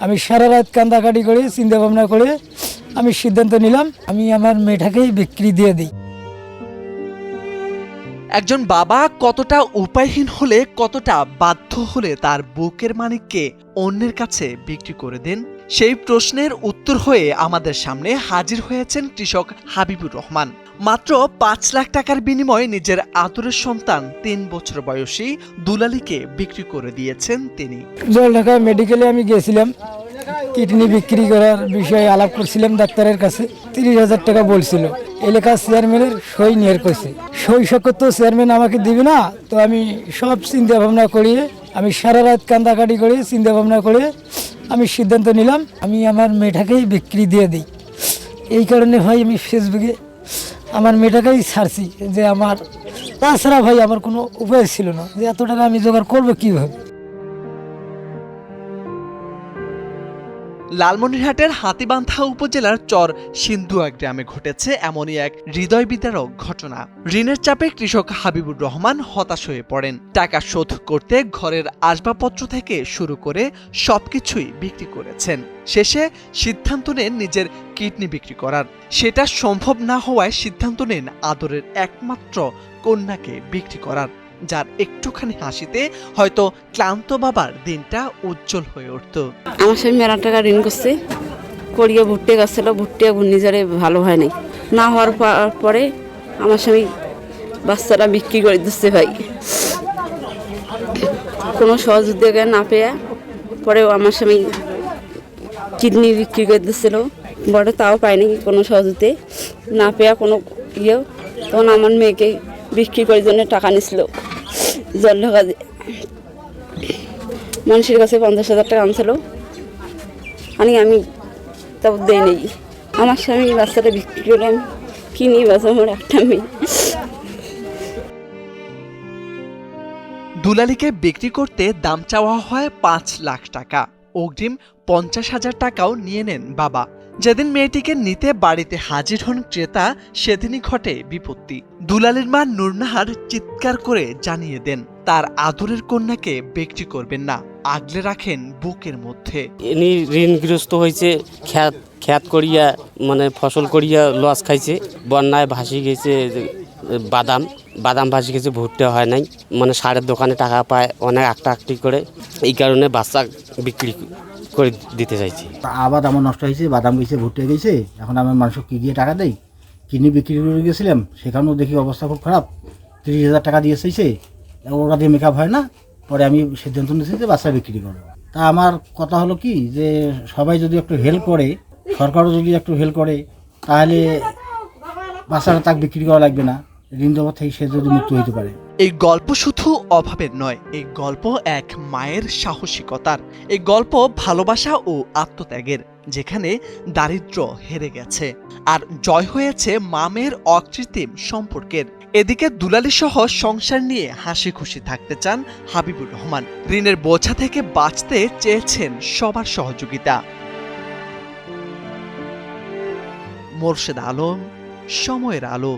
আমি সারা রাত কান্দাকাটি করে, চিন্তা ভাবনা করে, আমি সিদ্ধান্ত নিলাম, আমি আমার মেয়েটাকেই বিক্রি দিয়ে দিই। একজন বাবা কতটা উপায়হীন হলে, কতটা বাধ্য হলে তার বুকের মানিককে অন্যের কাছে বিক্রি করে দেন? সেই প্রশ্নের উত্তর হয়ে আমাদের সামনে হাজির হয়েছেন কৃষক হাবিবুর রহমান। মাত্র পাঁচ লাখ টাকার বিনিময়ে নিজের আদরের সন্তান তিন বছর বয়সী দুলালিকে বিক্রি করে দিয়েছেন তিনি। জলঢাকা মেডিকেলে আমি গিয়েছিলাম কিডনি বিক্রি করার বিষয়ে আলাপ করছিলাম ডাক্তারের কাছে, তিরিশ হাজার টাকা বলছিল। এলাকার চেয়ারম্যানের সই নিয়ে কইছে। সই সকত তো চেয়ারম্যান আমাকে দিবে না, তো আমি সব চিন্তা ভাবনা করিয়ে, আমি সারা রাত কান্দাকাটি করে চিন্তা ভাবনা করে আমি সিদ্ধান্ত নিলাম, আমি আমার মেয়েটাকেই বিক্রি দিয়ে দিই। এই কারণে ভাই আমি ফেসবুকে আমার মেয়েটাকেই ছাড়ছি যে আমার, তাছাড়া ভাই, আমার কোনো উপায় ছিল না। যে এত টাকা আমি জোগাড় করব কীভাবে? লালমনিরহাটের হাতিবান্ধা উপজেলার চর সিন্ধুয়া গ্রামে ঘটেছে এমনই এক হৃদয় বিদারক ঘটনা। ঋণের চাপে কৃষক হাবিবুর রহমান হতাশ হয়ে পড়েন। টাকা শোধ করতে ঘরের আসবাবপত্র থেকে শুরু করে সবকিছুই বিক্রি করেছেন। শেষে সিদ্ধান্ত নেন নিজের কিডনি বিক্রি করার। সেটা সম্ভব না হওয়ায় সিদ্ধান্ত নেন আদরের একমাত্র কন্যাকে বিক্রি করার। যার একটুখানি হাসিতে হয়তো ক্লান্ত বাবার দিনটা উজ্জ্বল হয়ে উঠত। আমার স্বামী মেলা টাকা ঋণ করছে। করিয়ে ভুট্টে গাছছিল ভুট্টে ঘূর্ণিঝড়ে ভালো হয় নাই। না হওয়ার পর- আমার স্বামী বাচ্চাটা বিক্রি করে দিচ্ছে ভাই। কোনো সহযোগিতা না পেয়ে পরেও আমার স্বামী কিডনি বিক্রি করে দিচ্ছিল। বড় তাও পায়নি কোনো সহযোগিতা। না পেয়ে কোনো ইয়েও। তখন আমার মেয়েকে বিক্রি করার জন্য টাকা নিছিল। জল ঢোকা মানুষের কাছে পঞ্চাশ হাজার টাকা আনছিল। আনি আমি তাও দেই নেই। আমার স্বামী বাচ্চাটা বিক্রি করে আমি কিনি বাস আমার একটা মেয়ে। দুলালিকে বিক্রি করতে দাম চাওয়া হয় পাঁচ লাখ টাকা। অগ্রিম পঞ্চাশ হাজার টাকাও নিয়ে নেন বাবা। যেদিন মেয়েটিকে নিতে বাড়িতে হাজির হন ক্রেতা, সেদিনই ঘটে বিপত্তি। দুলালির মা নুরনাহার চিৎকার করে জানিয়ে দেন, তার আদরের কন্যাকে বিক্রি করবেন না, আগলে রাখেন বুকের মধ্যে। ইনি ঋণগ্রস্ত হয়েছে, খ্যাত খ্যাত করিয়া মানে ফসল করিয়া লস খাইছে, বন্যায় ভাসি গেছে, বাদাম বাদাম ভাসি গেছে, ভুট্টা হয় নাই মানে সারের দোকানে টাকা পায়, অনেক একটা আকটি করে, এই কারণে বাচ্চা বিক্রি করে দিতে চাইছি। আবাদ আমার নষ্ট হয়েছে, বাদাম গেছে, ভুট্টে গেছে, এখন আমার মানুষ কি দিয়ে টাকা দেয় কিডনি বিক্রি করে গেছিলাম সেখানেও দেখি অবস্থা খুব খারাপ। তিরিশ হাজার টাকা দিয়ে এসেছে, ওরা দিয়ে মেকআপ হয় না, পরে আমি সিদ্ধান্ত নিয়েছি যে বাচ্চা বিক্রি করব। তা আমার কথা হলো কি, যে সবাই যদি একটু হেল্প করে, সরকারও যদি একটু হেল্প করে, তাহলে বাচ্চাটা তাকে বিক্রি করা লাগবে না। থেকে সে যদি মুক্ত হতে পারে। এই গল্প শুধু অভাবের নয়, এই গল্প এক মায়ের সাহসিকতার। এই গল্প ভালোবাসা ও আত্মত্যাগের, যেখানে দারিদ্র্য হেরে গেছে আর জয় হয়েছে মামের অকৃত্রিম সম্পর্কের। এদিকে দুলালি সহ সংসার নিয়ে হাসি খুশি থাকতে চান হাবিবুর রহমান। ঋণের বোঝা থেকে বাঁচতে চেয়েছেন সবার সহযোগিতা। মোর্শেদ আলম, সময়ের আলো।